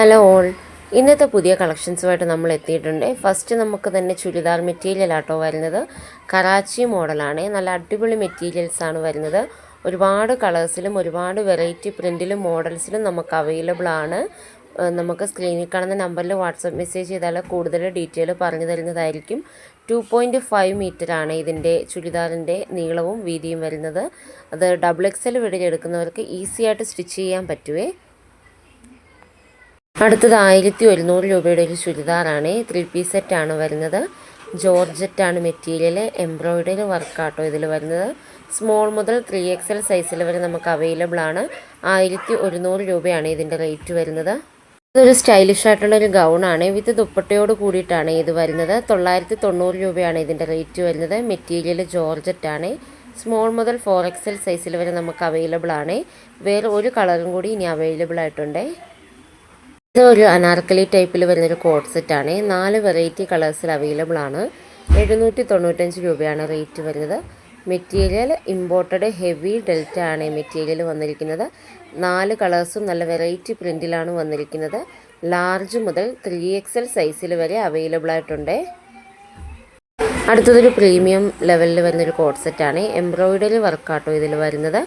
Hello all. ഇന്നത്തെ പുതിയ കളക്ഷൻസുമായിട്ട് നമ്മൾ എത്തിയിട്ടുണ്ട്. ഫസ്റ്റ് നമുക്ക് തന്നെ ചുരിദാർ മെറ്റീരിയൽ ആട്ടോ വരുന്നത്. കറാച്ചി മോഡലാണ്. നല്ല അടിപൊളി മെറ്റീരിയൽസ് ആണ് വരുന്നത്. ഒരുപാട് കളേഴ്സിലും ഒരുപാട് വെറൈറ്റി പ്രിന്റിലും മോഡൽസിലും നമുക്ക് അവൈലബിൾ ആണ്. നമുക്ക് സ്ക്രീനിൽ കാണുന്ന നമ്പറിൽ വാട്സപ്പ് മെസ്സേജ് ചെയ്താൽ കൂടുതൽ ഡീറ്റെയിൽ പറഞ്ഞു തരുന്നതായിരിക്കും. ടു പോയിന്റ് ഫൈവ് മീറ്ററാണ് ഇതിന്റെ ചുരിദാറിന്റെ നീളവും വീതിയും വരുന്നത്. അത് ഡബിൾ എക്സൽ എടുക്കുന്നവർക്ക് ഈസി ആയിട്ട് സ്റ്റിച്ച് ചെയ്യാൻ പറ്റുവേ. അടുത്തത് ആയിരത്തി ഒരുന്നൂറ് രൂപയുടെ ഒരു ചുരിദാറാണ്. ത്രീ പീസ് സെറ്റാണ് വരുന്നത്. ജോർജറ്റ് ആണ് മെറ്റീരിയൽ. എംബ്രോയിഡറി വർക്കാട്ടോ ഇതിൽ വരുന്നത്. സ്മോൾ മുതൽ ത്രീ എൽ സൈസിൽ വരെ നമുക്ക് അവൈലബിൾ ആണ്. ആയിരത്തി ഒരുന്നൂറ് രൂപയാണ് ഇതിന്റെ റേറ്റ് വരുന്നത്. ഇതൊരു സ്റ്റൈലിഷ് ആയിട്ടുള്ള ഒരു ഗൗണാണ് വിത്ത് ദുപ്പട്ടയോട് കൂടിയിട്ടാണ് ഇത് വരുന്നത്. തൊള്ളായിരത്തി തൊണ്ണൂറ് രൂപയാണ് ഇതിന്റെ റേറ്റ് വരുന്നത്. മെറ്റീരിയൽ ജോർജറ്റ് ആണ് സ്മോൾ മുതൽ ഫോർ എൽ സൈസിൽ വരെ നമുക്ക് അവൈലബിൾ ആണ്. വേറെ ഒരു കളറും കൂടി ഇനി അവൈലബിൾ ആയിട്ടുണ്ട്. ഇത് ഒരു അനാർക്കലി ടൈപ്പിൽ വരുന്നൊരു കോഡ് സെറ്റാണ്. നാല് വെറൈറ്റി കളേഴ്സിൽ അവൈലബിൾ ആണ്. എഴുന്നൂറ്റി തൊണ്ണൂറ്റഞ്ച് രൂപയാണ് റേറ്റ് വരുന്നത്. മെറ്റീരിയൽ ഇമ്പോർട്ടഡ് ഹെവി ഡെൽറ്റ ആണ് മെറ്റീരിയൽ വന്നിരിക്കുന്നത്. നാല് കളേഴ്സും നല്ല വെറൈറ്റി പ്രിന്റിലാണ് വന്നിരിക്കുന്നത്. ലാർജ് മുതൽ ത്രീ എക്സ് എൽ സൈസിൽ വരെ അവൈലബിൾ ആയിട്ടുണ്ട്. അടുത്തതൊരു പ്രീമിയം ലെവലിൽ വരുന്നൊരു കോഡ് സെറ്റാണ്. എംബ്രോയിഡറി വർക്കാട്ടോ ഇതിൽ വരുന്നത്.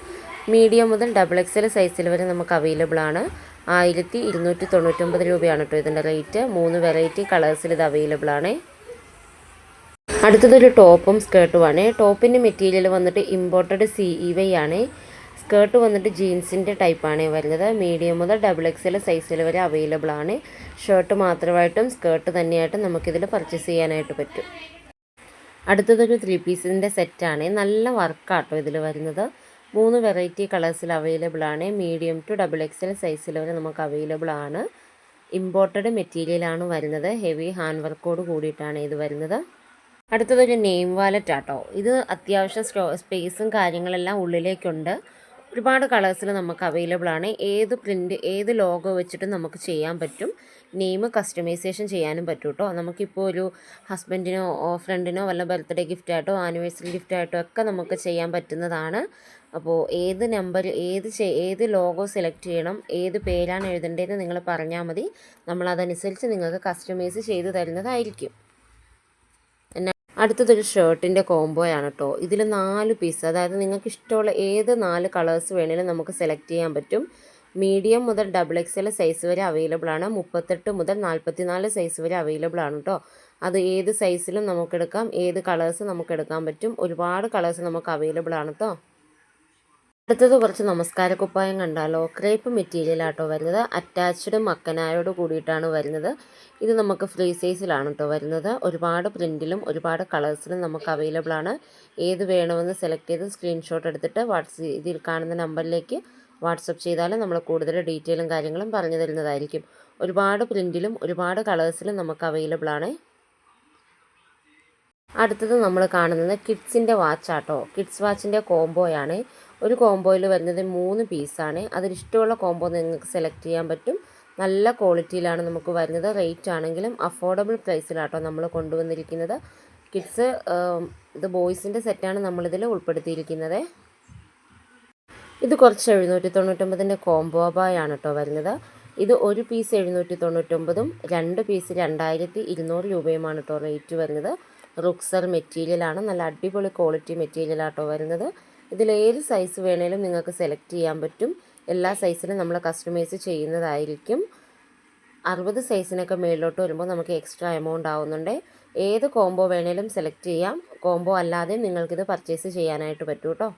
മീഡിയം മുതൽ ഡബിൾ എക്സ് എൽ സൈസിൽ വരെ നമുക്ക് അവൈലബിൾ ആണ്. ആയിരത്തി ഇരുന്നൂറ്റി തൊണ്ണൂറ്റൊമ്പത് രൂപയാണ് കേട്ടോ ഇതിന്റെ റേറ്റ് മൂന്ന് വെറൈറ്റി കളേഴ്സിൽ ഇത് അവൈലബിൾ ആണ്. അടുത്തതൊരു ടോപ്പും സ്കേർട്ടും ആണ്. ടോപ്പിന്റെ മെറ്റീരിയൽ വന്നിട്ട് ഇമ്പോർട്ടഡ് സി ഇ വൈ ആണ്. സ്കേർട്ട് വന്നിട്ട് ജീൻസിന്റെ ടൈപ്പാണ് വരുന്നത്. മീഡിയം മുതൽ ഡബിൾ എക്സ് എൽ സൈസിൽ വരെ അവൈലബിൾ ആണ്. ഷർട്ട് മാത്രമായിട്ടും സ്കേർട്ട് തന്നെയായിട്ടും നമുക്കിതിൽ പർച്ചേസ് ചെയ്യാനായിട്ട് പറ്റും. അടുത്തതൊരു ത്രീ പീസിന്റെ സെറ്റാണ് നല്ല വർക്കാട്ടോ ഇതിൽ വരുന്നത്. മൂന്ന് വെറൈറ്റി കളേഴ്സിൽ അവൈലബിൾ ആണ്. Medium to double X L സൈസിൽ വരെ നമുക്ക് അവൈലബിൾ ആണ്. ഇമ്പോർട്ടഡ് മെറ്റീരിയലാണ് വരുന്നത്. ഹെവി ഹാൻഡ് വർക്കോട് കൂടിയിട്ടാണ് ഇത് വരുന്നത്. അടുത്തതൊരു നെയിം വാലറ്റ് ആട്ടോ. ഇത് അത്യാവശ്യം സ്റ്റോ സ്പേസും കാര്യങ്ങളെല്ലാം ഉള്ളിലേക്കുണ്ട്. ഒരുപാട് കളേഴ്സിൽ നമുക്ക് അവൈലബിൾ ആണ്. ഏത് പ്രിന്റ് ഏത് ലോഗോ വെച്ചിട്ടും നമുക്ക് ചെയ്യാൻ പറ്റും. നെയിം കസ്റ്റമൈസേഷൻ ചെയ്യാനും പറ്റും കേട്ടോ നമുക്കിപ്പോൾ ഒരു ഹസ്ബൻഡിനോ ഫ്രണ്ടിനോ വല്ല ബർത്ത്ഡേ ഗിഫ്റ്റായിട്ടോ ആനിവേഴ്സറി ഗിഫ്റ്റായിട്ടോ ഒക്കെ നമുക്ക് ചെയ്യാൻ പറ്റുന്നതാണ്. അപ്പോൾ ഏത് നമ്പർ ഏത് ഏത് ലോഗോ സെലക്ട് ചെയ്യണം ഏത് പേരാണ് എഴുതേണ്ടതെന്ന് നിങ്ങൾ പറഞ്ഞാൽ മതി. നമ്മളതനുസരിച്ച് നിങ്ങൾക്ക് കസ്റ്റമൈസ് ചെയ്ത് തരുന്നതായിരിക്കും. അടുത്തതൊരു ഷർട്ടിന്റെ കോംബോയാണ് കേട്ടോ ഇതിൽ നാല് പീസ് അതായത് നിങ്ങൾക്ക് ഇഷ്ടമുള്ള ഏത് നാല് കളേഴ്സ് വേണേലും നമുക്ക് സെലക്ട് ചെയ്യാൻ പറ്റും. മീഡിയം മുതൽ ഡബിൾ എക്സ് എൽ സൈസ് വരെ അവൈലബിൾ ആണ്. മുപ്പത്തെട്ട് മുതൽ നാൽപ്പത്തി നാല് സൈസ് വരെ അവൈലബിൾ ആണ് കേട്ടോ അത് ഏത് സൈസിലും നമുക്കെടുക്കാം ഏത് കളേഴ്സ് നമുക്ക് എടുക്കാൻ പറ്റും. ഒരുപാട് കളേഴ്സ് നമുക്ക് അവൈലബിൾ ആണ് കേട്ടോ അടുത്തത് കുറച്ച് നമസ്കാര കുപ്പായം കണ്ടാലോ ക്രേപ്പ് മെറ്റീരിയൽ ആട്ടോ വരുന്നത്. അറ്റാച്ച്ഡ് മക്കനായോട് കൂടിയിട്ടാണ് വരുന്നത്. ഇത് നമുക്ക് ഫ്രീ സൈസിലാണ് കേട്ടോ വരുന്നത്. ഒരുപാട് പ്രിന്റിലും ഒരുപാട് കളേഴ്സിലും നമുക്ക് അവൈലബിൾ ആണ്. ഏത് വേണമെന്ന് സെലക്ട് ചെയ്ത് സ്ക്രീൻഷോട്ട് എടുത്തിട്ട് വാട്സ് ഇതിൽ കാണുന്ന നമ്പറിലേക്ക് വാട്സപ്പ് ചെയ്താൽ നമ്മൾ കൂടുതൽ ഡീറ്റെയിലും കാര്യങ്ങളും പറഞ്ഞു തരുന്നതായിരിക്കും. ഒരുപാട് പ്രിന്റിലും ഒരുപാട് കളേഴ്സിലും നമുക്ക് അവൈലബിൾ ആണ്. അടുത്തത് നമ്മൾ കാണുന്നത് കിഡ്സിന്റെ വാച്ചാട്ടോ കിഡ്സ് വാച്ചിന്റെ കോംബോയാണ് ഒരു കോംബോയിൽ വരുന്നത് മൂന്ന് പീസാണ് അതിലിഷ്ടമുള്ള കോംബോ നിങ്ങൾക്ക് സെലക്ട് ചെയ്യാൻ പറ്റും. നല്ല ക്വാളിറ്റിയിലാണ് നമുക്ക് വരുന്നത്. റേറ്റ് ആണെങ്കിലും അഫോർഡബിൾ പ്രൈസിലാട്ടോ നമ്മൾ കൊണ്ടുവന്നിരിക്കുന്നത്. കിഡ്സ് ഇത് ബോയ്സിന്റെ സെറ്റാണ് നമ്മളിതിൽ ഉൾപ്പെടുത്തിയിരിക്കുന്നത്. ഇത് കുറച്ച് എഴുന്നൂറ്റി തൊണ്ണൂറ്റൊമ്പതിന്റെ കോംബോ ബായാണ് കേട്ടോ വരുന്നത്. ഇത് ഒരു പീസ് എഴുന്നൂറ്റി തൊണ്ണൂറ്റൊമ്പതും രണ്ട് പീസ് രണ്ടായിരത്തി ഇരുന്നൂറ് രൂപയുമാണ് കേട്ടോ റേറ്റ് വരുന്നത്. റുക്സർ മെറ്റീരിയലാണ് നല്ല അടിപൊളി ക്വാളിറ്റി മെറ്റീരിയലാട്ടോ വരുന്നത്. ഇതിലേത് സൈസ് വേണേലും നിങ്ങൾക്ക് സെലക്ട് ചെയ്യാൻ പറ്റും. എല്ലാ സൈസിലും നമ്മൾ കസ്റ്റമൈസ് ചെയ്യുന്നതായിരിക്കും. അറുപത് സൈസിനൊക്കെ മേളിലോട്ട് വരുമ്പോൾ നമുക്ക് എക്സ്ട്രാ എമൗണ്ട് ആവുന്നുണ്ട്. ഏത് കോംബോ വേണേലും സെലക്ട് ചെയ്യാം. കോംബോ അല്ലാതെ നിങ്ങൾക്കിത് പർച്ചേസ് ചെയ്യാനായിട്ട് പറ്റും കേട്ടോ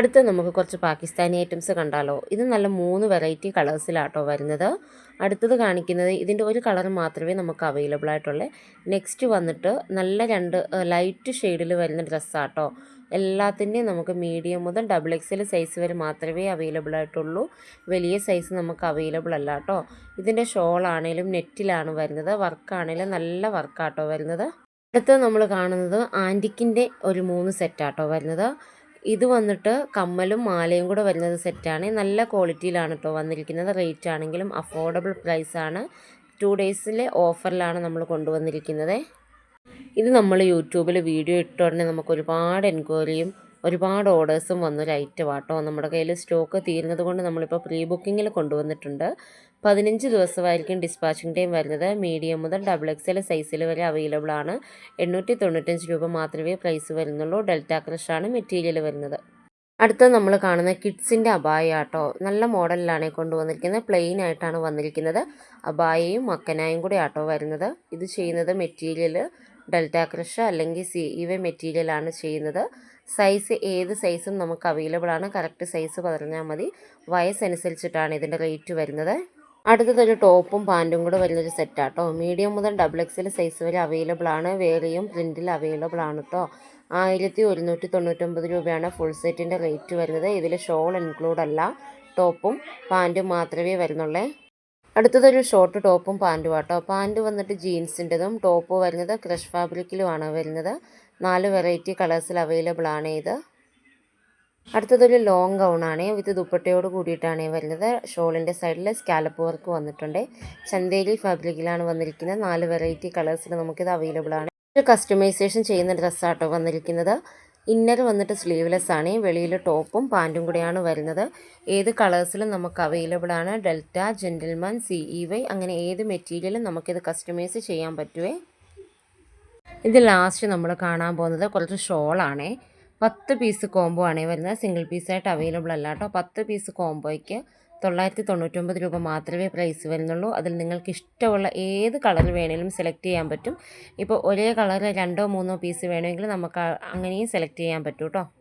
അടുത്ത് നമുക്ക് കുറച്ച് പാകിസ്ഥാനി ഐറ്റംസ് കണ്ടാലോ. ഇത് നല്ല മൂന്ന് വെറൈറ്റി കളേഴ്സിലാട്ടോ വരുന്നത്. അടുത്തത് കാണിക്കുന്നത് ഇതിന്റെ ഒരു കളർ മാത്രമേ നമുക്ക് അവൈലബിൾ ആയിട്ടുള്ളൂ. നെക്സ്റ്റ് വന്നിട്ട് നല്ല രണ്ട് ലൈറ്റ് ഷെയ്ഡിൽ വരുന്ന ഡ്രസ്സാട്ടോ എല്ലാത്തിന്റെയും നമുക്ക് മീഡിയം മുതൽ ഡബിൾ എക്സ് എൽ സൈസ് വരെ മാത്രമേ അവൈലബിൾ ആയിട്ടുള്ളൂ. വലിയ സൈസ് നമുക്ക് അവൈലബിൾ അല്ല കേട്ടോ ഇതിന്റെ ഷോളാണേലും നെറ്റിലാണ് വരുന്നത്. വർക്കാണേലും നല്ല വർക്കാട്ടോ വരുന്നത്. അടുത്തത് നമ്മൾ കാണുന്നത് ആന്റിക്കിന്റെ ഒരു മൂന്ന് സെറ്റാട്ടോ വരുന്നത്. ഇത് വന്നിട്ട് കമ്മലും മാലയും കൂടെ വരുന്നത് സെറ്റാണ് നല്ല ക്വാളിറ്റിയിലാണ് കേട്ടോ വന്നിരിക്കുന്നത്. റേറ്റ് ആണെങ്കിലും അഫോർഡബിൾ പ്രൈസാണ് ടു ഡേയ്സിലെ ഓഫറിലാണ് നമ്മൾ കൊണ്ടുവന്നിരിക്കുന്നത്. ഇത് നമ്മൾ യൂട്യൂബിൽ വീഡിയോ ഇട്ട ഉടനെ നമുക്ക് ഒരുപാട് എൻക്വയറിയും ഒരുപാട് ഓർഡേഴ്സും വന്നു ലൈറ്റ് വാട്ടോ നമ്മുടെ കയ്യിൽ സ്റ്റോക്ക് തീരുന്നത് കൊണ്ട് നമ്മളിപ്പോൾ പ്രീ ബുക്കിങ്ങിൽ കൊണ്ടുവന്നിട്ടുണ്ട്. പതിനഞ്ച് ദിവസമായിരിക്കും ഡിസ്പാച്ചിങ് ടൈം വരുന്നത്. മീഡിയം മുതൽ ഡബിൾ എക്സ് എൽ സൈസിൽ വരെ അവൈലബിൾ ആണ്. എണ്ണൂറ്റി തൊണ്ണൂറ്റഞ്ച് രൂപ മാത്രമേ പ്രൈസ് വരുന്നുള്ളൂ. ഡെൽറ്റ ക്രഷാണ് മെറ്റീരിയൽ വരുന്നത്. അടുത്ത നമ്മൾ കാണുന്ന കിഡ്സിന്റെ അബായ ആട്ടോ. നല്ല മോഡലിലാണ് കൊണ്ടുവന്നിരിക്കുന്നത്. പ്ലെയിൻ ആയിട്ടാണ് വന്നിരിക്കുന്നത്. അബായയും മക്കനായും കൂടി ആട്ടോ വരുന്നത്. ഇത് ചെയ്യുന്നത് മെറ്റീരിയൽ ഡെൽറ്റ ക്രഷ് അല്ലെങ്കിൽ സി ഇവ മെറ്റീരിയലാണ് ചെയ്യുന്നത്. സൈസ് ഏത് സൈസും നമുക്ക് അവൈലബിൾ ആണ്. കറക്റ്റ് സൈസ് പറഞ്ഞാൽ മതി. വയസ്സനുസരിച്ചിട്ടാണ് ഇതിന്റെ റേറ്റ് വരുന്നത്. അടുത്തതൊരു ടോപ്പും പാന്റും കൂടെ വരുന്നൊരു സെറ്റാണ് കേട്ടോ മീഡിയം മുതൽ ഡബിൾ എക്സൽ സൈസ് വരെ അവൈലബിൾ ആണ്. വേറെയും പ്രിന്റിൽ അവൈലബിൾ ആണ് കേട്ടോ ആയിരത്തി ഒരുന്നൂറ്റി തൊണ്ണൂറ്റൊമ്പത് രൂപയാണ് ഫുൾ സെറ്റിന്റെ റേറ്റ് വരുന്നത്. ഇതിൽ ഷോൾ ഇൻക്ലൂഡ് അല്ല ടോപ്പും പാന്റും മാത്രമേ വരുന്നുള്ളേ. അടുത്തതൊരു ഷോർട്ട് ടോപ്പും പാന്റും ആട്ടോ. പാന്റ് വന്നിട്ട് ജീൻസിന്റെതും ടോപ്പ് വരുന്നത് ക്രഷ് ഫാബ്രിക്കിലുമാണ് വരുന്നത്. നാല് വെറൈറ്റി കളേഴ്സിൽ അവൈലബിൾ ആണ് ഇത്. അടുത്തതൊരു ലോങ് ഗൗൺ ആണ് വിത്ത് ദുപ്പട്ടയോട് കൂടിയിട്ടാണ് വരുന്നത്. ഷോളിന്റെ സൈഡിൽ സ്കാലപ്പ് വർക്ക് വന്നിട്ടുണ്ട്. ചന്തേരി ഫാബ്രിക്കിലാണ് വന്നിരിക്കുന്നത്. നാല് വെറൈറ്റി കളേഴ്സിൽ നമുക്കിത് അവൈലബിൾ ആണ്. ഒരു കസ്റ്റമൈസേഷൻ ചെയ്യുന്ന ഡ്രസ്സാട്ടോ വന്നിരിക്കുന്നത്. ഇന്നർ വന്നിട്ട് സ്ലീവ്ലെസ് ആണ്. വെളിയിൽ ടോപ്പും പാന്റും കൂടെയാണ് വരുന്നത്. ഏത് കളേഴ്സിലും നമുക്ക് അവൈലബിൾ ആണ്. Delta gentleman C E Y അങ്ങനെ ഏത് മെറ്റീരിയലും നമുക്കിത് കസ്റ്റമൈസ് ചെയ്യാൻ പറ്റുവേ. ഇത് ലാസ്റ്റ് നമ്മൾ കാണാൻ പോകുന്നത് കുറച്ച് ഷോളാണേ പത്ത് പീസ് കോംബോ ആണേ വരുന്നത്. സിംഗിൾ പീസായിട്ട് അവൈലബിൾ അല്ല കേട്ടോ. പത്ത് പീസ് കോംബോയ്ക്ക് തൊള്ളായിരത്തി തൊണ്ണൂറ്റൊമ്പത് രൂപ മാത്രമേ പ്രൈസ് വരുന്നുള്ളൂ. അതിൽ നിങ്ങൾക്ക് ഇഷ്ടമുള്ള ഏത് കളർ വേണമെങ്കിലും സെലക്ട് ചെയ്യാൻ പറ്റും. ഇപ്പോൾ ഒരേ കളർ രണ്ടോ മൂന്നോ പീസ് വേണമെങ്കിൽ നമുക്ക് അങ്ങനെയും സെലക്ട് ചെയ്യാൻ പറ്റും കേട്ടോ